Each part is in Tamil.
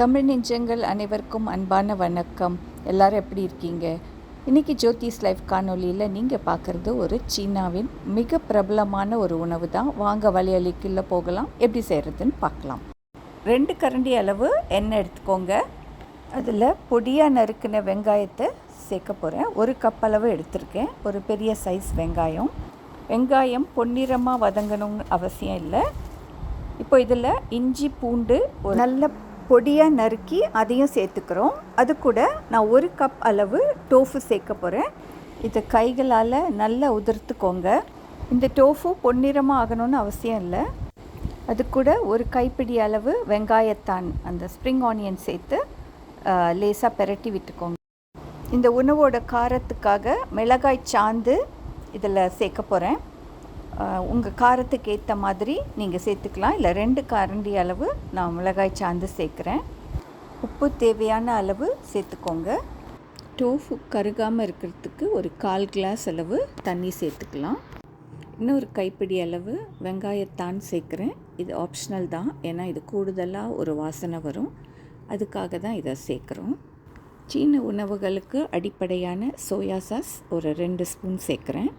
தமிழ் நெஞ்சங்கள் அனைவருக்கும் அன்பான வணக்கம். எல்லாரும் எப்படி இருக்கீங்க? இன்றைக்கி ஜோதிஸ் லைஃப் காணொலியில் நீங்கள் பார்க்குறது ஒரு சீனாவின் மிக பிரபலமான ஒரு உணவு தான். வாங்க வழியலிக்குள்ளே போகலாம். எப்படி செய்கிறதுன்னு பார்க்கலாம் ரெண்டு கரண்டி அளவு எண்ணெய் எடுத்துக்கோங்க. அதில் பொடியாக நறுக்கின வெங்காயத்தை சேர்க்க போகிறேன் ஒரு கப் அளவு எடுத்திருக்கேன். ஒரு பெரிய சைஸ் வெங்காயம். வெங்காயம் பொன்னிறமாக வதங்கணும்னு அவசியம் இல்லை. இப்போ இதில் இஞ்சி பூண்டு ஒரு நல்ல பொடியாக நறுக்கி அதையும் சேர்த்துக்கிறோம். அது கூட நான் ஒரு கப் அளவு டோஃபு சேர்க்க போகிறேன் இதை கைகளால் நல்லா உதிர்த்துக்கோங்க. இந்த டோஃபு பொன்னிறமாக ஆகணும்னு அவசியம் இல்லை. அது கூட ஒரு கைப்பிடி அளவு வெங்காயத்தான் அந்த ஸ்ப்ரிங் ஆனியன் சேர்த்து லேசாக பெரட்டி விட்டுக்கோங்க. இந்த உணவோட காரத்துக்காக மிளகாய் சாந்து இதில் சேர்க்க போகிறேன் உங்கள் காரத்துக்கு ஏற்ற மாதிரி நீங்கள் சேர்த்துக்கலாம். இல்லை ரெண்டு கரண்டி அளவு நான் மிளகாய் சாந்து சேர்க்குறேன். உப்பு தேவையான அளவு சேர்த்துக்கோங்க. டோஃபு கருகாமல் இருக்கிறதுக்கு ஒரு கால் கிளாஸ் அளவு தண்ணி சேர்த்துக்கலாம். இன்னொரு கைப்பிடி அளவு வெங்காயத்தான் சேர்க்குறேன். இது ஆப்ஷனல் தான். ஏன்னா இது கூடுதலாக ஒரு வாசனை வரும். அதுக்காக தான் இதை சேர்க்குறோம். சீன உணவுகளுக்கு அடிப்படையான சோயா சாஸ் ஒரு ரெண்டு ஸ்பூன் சேர்க்குறேன்.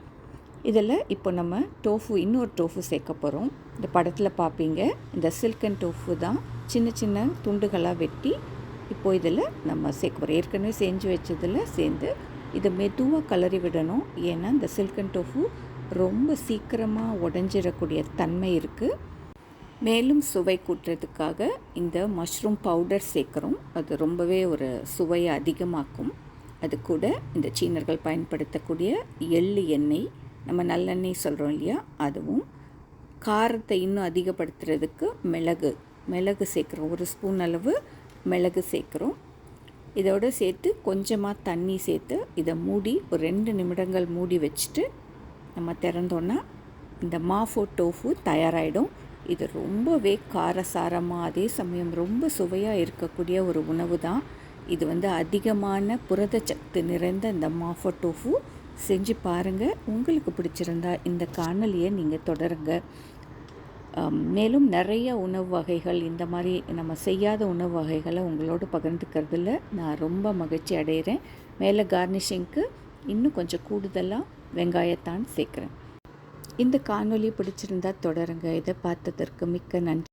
இதில் இப்போ நம்ம டோஃபு இன்னொரு டோஃபு சேர்க்க போகிறோம். இந்த படத்தில் பார்ப்பீங்க இந்த சில்கன் டோஃபு தான் சின்ன சின்ன துண்டுகளாக வெட்டி இப்போ இதில் நம்ம சேர்க்க போகிறோம். ஏற்கனவே செஞ்சு வச்சதில் சேர்ந்து இதை மெதுவாக கலரி விடணும். ஏன்னா இந்த சில்கன் டோஃபு ரொம்ப சீக்கிரமாக உடஞ்சிடக்கூடிய தன்மை இருக்குது மேலும் சுவை கூட்டுறதுக்காக இந்த மஷ்ரூம் பவுடர் சேர்க்குறோம். அது ரொம்பவே ஒரு சுவையை அதிகமாக்கும். அது கூட இந்த சீனர்கள் பயன்படுத்தக்கூடிய எள்ளு எண்ணெய் நம்ம நல்லெண்ணெய் சொல்கிறோம் இல்லையா? அதுவும் காரத்தை இன்னும் அதிகப்படுத்துறதுக்கு மிளகு மிளகு சேர்க்குறோம். ஒரு ஸ்பூன் அளவு மிளகு சேர்க்குறோம். இதோடு சேர்த்து கொஞ்சமாக தண்ணி சேர்த்து இதை மூடி ஒரு ரெண்டு நிமிடங்கள் மூடி வச்சுட்டு நம்ம திறந்தோன்னா இந்த மாஃபோ டோஃபு தயாராகிடும் இது ரொம்பவே காரசாரமாக அதே சமயம் ரொம்ப சுவையாக இருக்கக்கூடிய ஒரு உணவு தான் இது வந்து அதிகமான புரதச்சத்து நிறைந்த இந்த மாஃபோ டோஃபு. செஞ்சு பாருங்கள் உங்களுக்கு பிடிச்சிருந்தா இந்த காணொலியை நீங்கள் தொடருங்க. மேலும் நிறைய உணவு வகைகள் இந்த மாதிரி நம்ம செய்யாத உணவு வகைகளை உங்களோட பகிர்ந்துக்கிறதுல நான் ரொம்ப மகிழ்ச்சி அடைகிறேன். மேலே கார்னிஷிங்க்கு இன்னும் கொஞ்சம் கூடுதலாக வெங்காயத்தான் சேர்க்குறேன். இந்த காணொலி பிடிச்சிருந்தா தொடருங்க. இதை பார்த்ததற்கு மிக்க நன்றி.